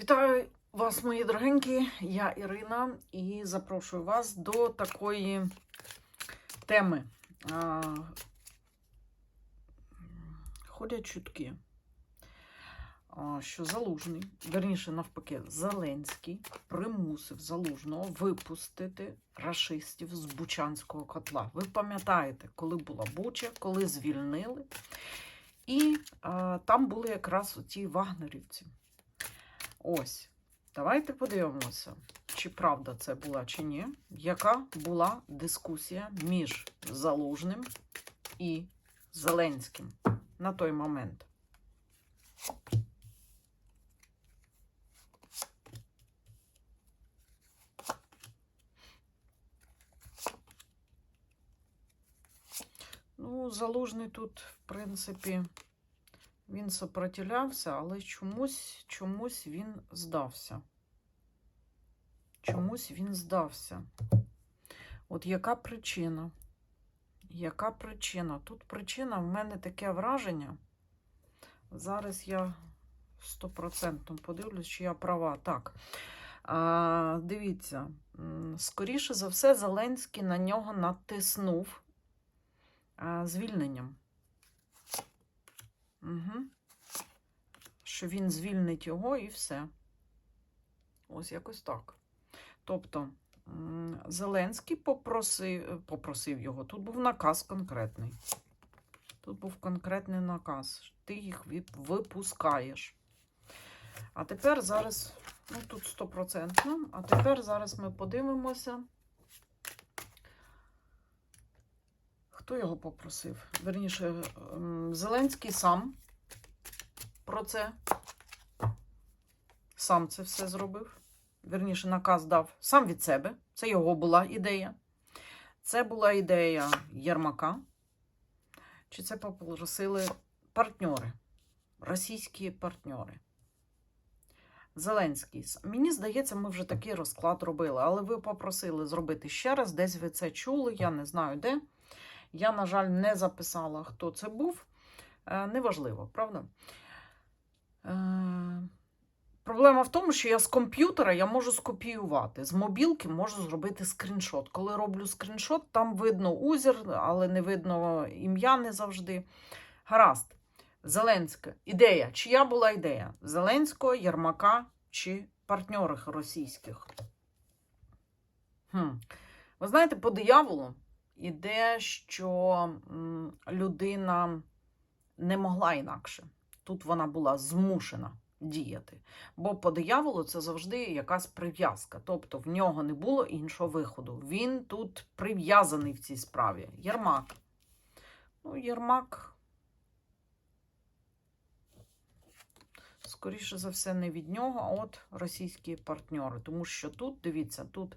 Вітаю вас, мої дорогенькі. Я Ірина і запрошую вас до такої теми. Ходять чутки, що Залужний, верніше навпаки, Зеленський примусив Залужного випустити рашистів з Бучанського котла. Ви пам'ятаєте, коли була Буча, коли звільнили, і а, там були якраз оті вагнерівці. Ось, давайте подивимося, чи правда це була, чи ні. Яка була дискусія між Залужним і Зеленським на той момент? Ну, Залужний тут, в принципі, він сопротивлявся, але чомусь, чомусь він здався. Чомусь він здався. От яка причина? Яка причина? Тут причина в мене таке враження. Зараз я стопроцентно подивлюсь, чи я права. Так. А, дивіться, скоріше за все, Зеленський на нього натиснув а, звільненням. Угу. Що він звільнить його і все. Ось якось так. Тобто, Зеленський попросив, попросив його. Тут був наказ конкретний. Тут був конкретний наказ. Ти їх випускаєш. А тепер зараз, ну тут стопроцентно, а тепер зараз ми подивимося. Хто його попросив? Верніше, ем, Зеленський сам про це. Сам це все зробив. Верніше, наказ дав сам від себе. Це його була ідея. Це була ідея Єрмака. Чи це попросили партньори, російські партньори. Зеленський. Мені здається, ми вже такий розклад робили, але ви попросили зробити ще раз, десь ви це чули, я не знаю де. Я, на жаль, не записала, хто це був. Е, Неважливо, правда? Е, Проблема в тому, що я з комп'ютера я можу скопіювати. З мобілки можу зробити скріншот. Коли роблю скріншот, там видно узір, але не видно ім'я не завжди. Гаразд. Зеленська. Ідея. Чия була ідея? Зеленського, Єрмака чи партнерів російських? Хм. Ви знаєте, по дияволу іде, що людина не могла інакше. Тут вона була змушена діяти. Бо по дияволу це завжди якась прив'язка. Тобто в нього не було іншого виходу. Він тут прив'язаний в цій справі. Єрмак. Ну, Єрмак. Скоріше за все, не від нього, а от російські партнери. Тому що тут, дивіться, тут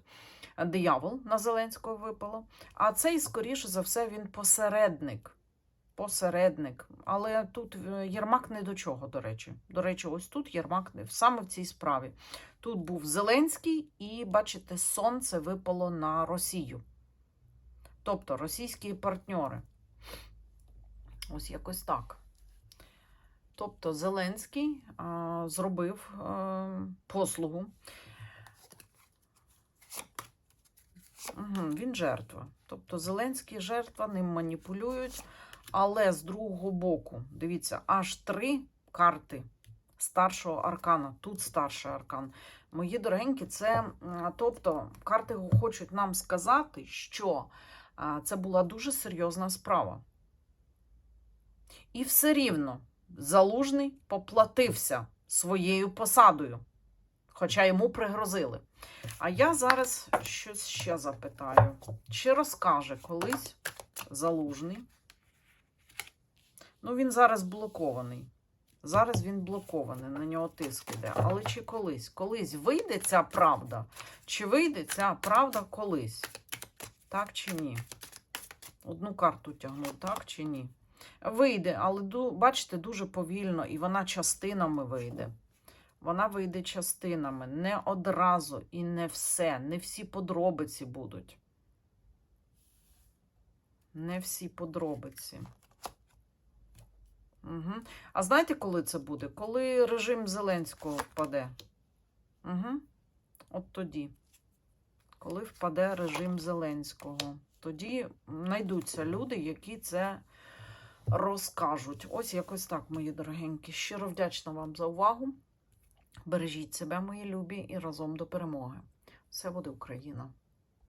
диявол на Зеленського випало, а цей, скоріше за все, він посередник. Посередник. Але тут е, Єрмак не до чого, до речі. До речі, ось тут Єрмак не саме в цій справі. Тут був Зеленський, і, бачите, сонце випало на Росію. Тобто російські партнери. Ось якось так. Тобто Зеленський а, зробив а, послугу. Угу, він жертва. Тобто Зеленський жертва, ним маніпулюють. Але з другого боку, дивіться, аж три карти старшого аркана. Тут старший аркан. Мої дорогенькі, це тобто карти хочуть нам сказати, що а, це була дуже серйозна справа. І все рівно Залужний поплатився своєю посадою, хоча йому пригрозили. А я зараз щось ще запитаю. Чи розкаже колись Залужний? Ну, він зараз блокований. Зараз він блокований, на нього тиск іде. Але чи колись? Колись вийде ця правда? Чи вийде ця правда колись? Так чи ні? Одну карту тягну, так чи ні? Вийде, але бачите, дуже повільно, і вона частинами вийде. Вона вийде частинами, не одразу і не все, не всі подробиці будуть. Не всі подробиці. Угу. А знаєте, коли це буде? Коли режим Зеленського впаде? Угу. От тоді, коли впаде режим Зеленського, тоді знайдуться люди, які це розкажуть. Ось якось так, мої дорогенькі. Щиро вдячна вам за увагу. Бережіть себе, мої любі, і разом до перемоги. Все буде Україна!